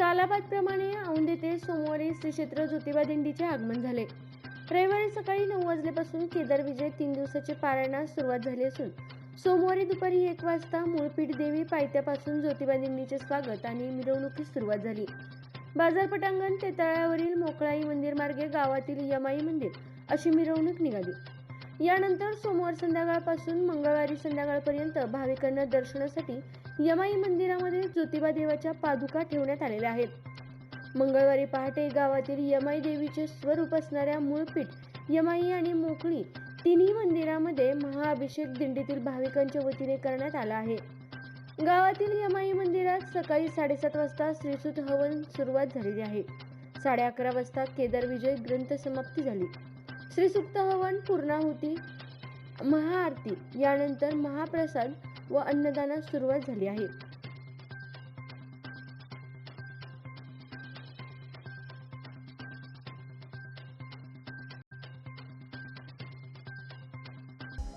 कालाबादप्रमाणे औंध येथे सोमवारी श्री क्षेत्र ज्योतिबा दिंडीचे आगमन झाले. रविवारी सकाळी नऊ वाजल्यापासून केदार विजय तीन दिवसाचे पारायणास सुरुवात झाली असून सोमवारी दुपारी एक वाजता मूळपीठ देवी पायथ्यापासून ज्योतिबा दिंडीचे स्वागत आणि मिरवणुकीस सुरुवात झाली. बाजार पटांगण ते मोकळाई मंदिर मार्गे गावातील यमाई मंदिर अशी मिरवणूक निघाली. यानंतर सोमवार संध्याकाळपासून मंगळवारी संध्याकाळपर्यंत भाविकांना दर्शनासाठी यमाई मंदिरामध्ये ज्योतिबा देवाच्या पादुका ठेवण्यात आलेल्या आहेत. मंगळवारी पहाटे गावातील यमाई देवीचे स्वरूप असणाऱ्या मूळपीठ यमाई आणि मोकळी तिन्ही मंदिरामध्ये महाअभिषेक दिंडीतील भाविकांच्या वतीने करण्यात आला आहे. गावातील यमाई मंदिरात सकाळी साडेसात वाजता श्रीसूत हवन सुरुवात झालेली आहे. साडे अकरा वाजता केदार विजय ग्रंथ समाप्ती झाली. श्रीसुक्त हवन पूर्णाहुती महाआरती यानंतर महाप्रसाद व अन्नदानास सुरुवात झाली आहे.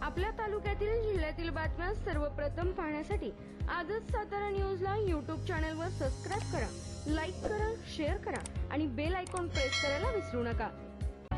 आपल्या तालुक्यातील जिल्ह्यातील बातम्या सर्वप्रथम पाहण्यासाठी आजच सातारा न्यूजला यूट्यूब चॅनलवर सबस्क्राईब करा लाईक करा शेअर करा आणि बेल आयकॉन प्रेस करायला विसरू नका.